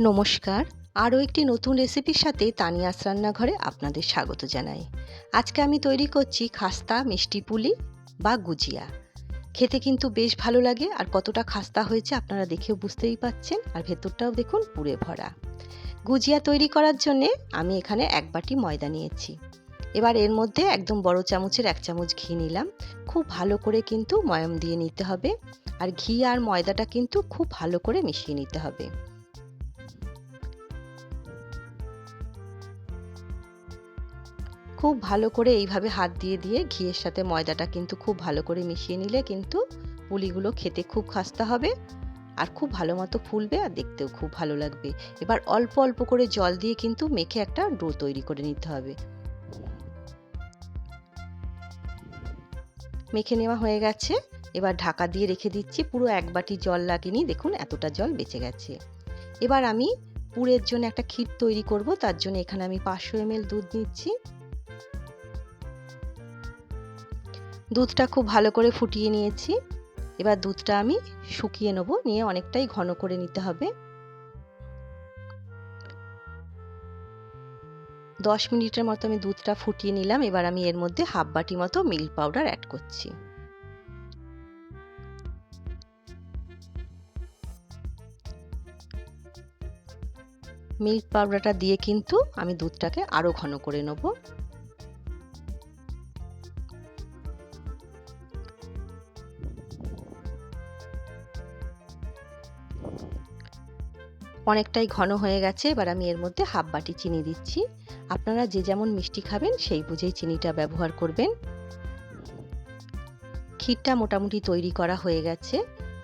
নমস্কার। আরও একটি নতুন রেসিপির সাথে তানিয়াস রান্নাঘরে আপনাদের স্বাগত জানাই। আজকে আমি তৈরি করছি খাস্তা, মিষ্টি পুলি বা গুজিয়া। খেতে কিন্তু বেশ ভালো লাগে আর কতটা খাস্তা হয়েছে আপনারা দেখেও বুঝতেই পাচ্ছেন আর ভেতরটাও দেখুন পুড়ে ভরা। গুজিয়া তৈরি করার জন্যে আমি এখানে এক বাটি ময়দা নিয়েছি। এবার এর মধ্যে একদম বড় চামচের এক চামচ ঘি নিলাম। খুব ভালো করে কিন্তু ময়ম দিয়ে নিতে হবে। আর ঘি আর ময়দাটা কিন্তু খুব ভালো করে মিশিয়ে নিতে হবে। খুব ভালো করে এইভাবে হাত দিয়ে দিয়ে ঘিয়ের সাথে ময়দাটা কিন্তু খুব ভালো করে মিশিয়ে নিলে কিন্তু পুলিগুলো খেতে খুব খাস্তা হবে আর খুব ভালো মতো ফুলবে আর দেখতেও খুব ভালো লাগবে। এবার অল্প অল্প করে জল দিয়ে কিন্তু মেখে একটা ডো তৈরি করে নিতে হবে। মেখে নেওয়া হয়ে গেছে। এবার ঢাকা দিয়ে রেখে দিচ্ছি, পুরো এক বাটি জল লাগেনি দেখুন এতটা জল বেঁচে গেছে। এবার আমি পুরের জন্য একটা ক্ষীর তৈরি করব, তার জন্য এখানে আমি পাঁচশো এম দুধ নিচ্ছি। দুধটা খুব ভালো করে ফুটিয়ে নিয়েছি। এবার দুধটা আমি শুকিয়ে নেব, নিয়ে অনেকটাই ঘন করে নিতে হবে। দশ মিনিটের মতো আমি দুধটা ফুটিয়ে নিলাম, এবার আমি এর মধ্যে হাফ বাটি মতো মিল্ক পাউডার অ্যাড করছি। মিল্ক পাউডারটা দিয়ে কিন্তু আমি দুধটাকে আরও ঘন করে নেব। অনেকটাই ঘন হয়ে গেছে, এবার আমি এর মধ্যে হাফ বাটি চিনি দিচ্ছি। আপনারা যে যেমন মিষ্টি খাবেন, সেই বুঝেই চিনিটা ব্যবহার করবেন। ক্ষীরটা মোটামুটি তৈরি করা হয়ে গেছে।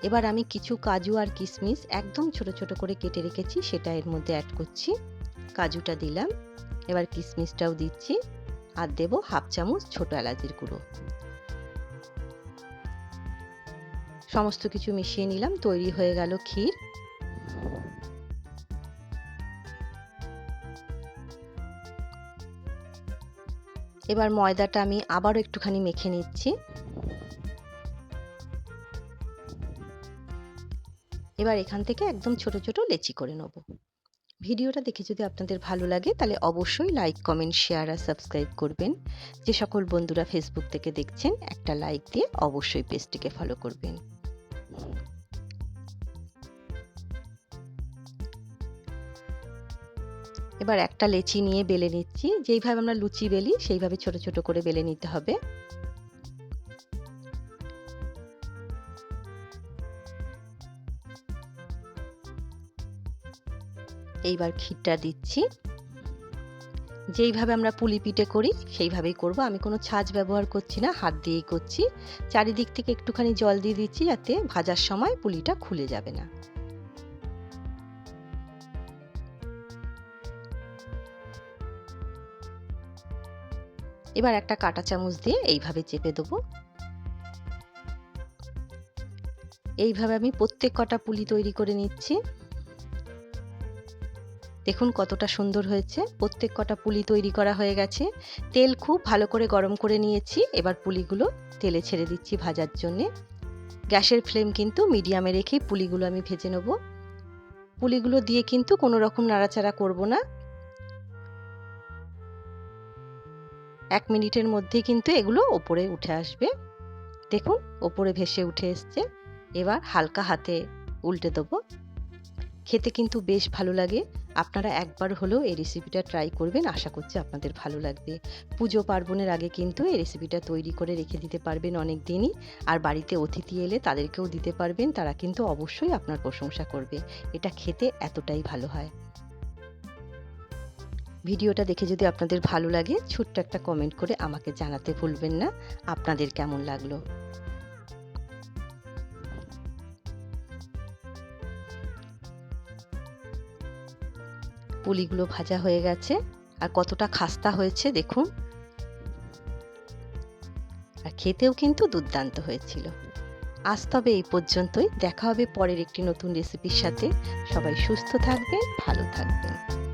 এবার আমি কিছু কাজু আর কিশমিশ একদম ছোট ছোট করে কেটে রেখেছি, সেটা এর মধ্যে অ্যাড করছি। কাজুটা দিলাম, এবার কিশমিশটাও দিচ্ছি, আর দেব হাফ চামচ ছোট এলাচির গুঁড়ো। সমস্ত কিছু মিশিয়ে নিলাম, তৈরি হয়ে গেল ক্ষীর। এবার ময়দাটা আমি আবারও একটুখানি মেখে নিচ্ছি। এবার এখান থেকে একদম ছোট ছোট লেচি করে নেব। ভিডিওটা দেখে যদি আপনাদের ভালো লাগে, তাহলে অবশ্যই লাইক কমেন্ট শেয়ার আর সাবস্ক্রাইব করবেন। যে সকল বন্ধুরা ফেসবুক থেকে দেখছেন, একটা লাইক দিয়ে অবশ্যই পেজটিকে ফলো করবেন। এবার একটা লেচি নিয়ে বেলে নিচ্ছি। যেইভাবে আমরা লুচি বেলি, সেইভাবে ছোট ছোট করে বেলে নিতে হবে। এইবার ক্ষীরটা দিচ্ছি। যেইভাবে আমরা পুলি পিঠে করি, সেইভাবেই করব। আমি কোনো ছাঁচ ব্যবহার করছি না, হাত দিয়েই করছি। চারিদিক থেকে একটুখানি জল দিয়ে দিচ্ছি যাতে ভাজার সময় পুলিটা খুলে যাবে না। এবার একটা কাটা চামচ দিয়ে এইভাবে চেপে দেবো। এইভাবে আমি প্রত্যেক কটা পুলি তৈরি করে নিচ্ছি। দেখুন কতটা সুন্দর হয়েছে। প্রত্যেক কটা পুলি তৈরি করা হয়ে গেছে। তেল খুব ভালো করে গরম করে নিয়েছি। এবার পুলিগুলো তেলে ছেড়ে দিচ্ছি ভাজার জন্যে। গ্যাসের ফ্লেম কিন্তু মিডিয়ামে রেখেই পুলিগুলো আমি ভেজে নেব। পুলিগুলো দিয়ে কিন্তু কোনো রকম নাড়াচাড়া করব না। এক মিনিটের মধ্যেই কিন্তু এগুলো ওপরে উঠে আসবে। দেখুন, ওপরে ভেসে উঠে এসছে। এবার হালকা হাতে উল্টে দেবো। খেতে কিন্তু বেশ ভালো লাগে। আপনারা একবার হলেও এই রেসিপিটা ট্রাই করবেন। আশা করছি আপনাদের ভালো লাগবে। পুজো পার্বণের আগে কিন্তু এই রেসিপিটা তৈরি করে রেখে দিতে পারবেন অনেক দিনই। আর বাড়িতে অতিথি এলে তাদেরকেও দিতে পারবেন। তারা কিন্তু অবশ্যই আপনার প্রশংসা করবে। এটা খেতে এতটাই ভালো হয়। ভিডিওটা দেখে যদি আপনাদের ভালো লাগে, ছোট্ট একটা কমেন্ট করে আমাকে জানাতে ভুলবেন না। আপনাদের কেমন লাগল? পুলিগুলো ভাজা হয়ে গেছে। আর কতটা খাস্তা হয়েছে দেখুন। আর খেতেও কিন্তু দুর্দান্ত হয়েছিল। আজ তবে এই পর্যন্তই। দেখা হবে পরের একটি নতুন রেসিপির সাথে। সবাই সুস্থ থাকবেন, ভালো থাকবেন।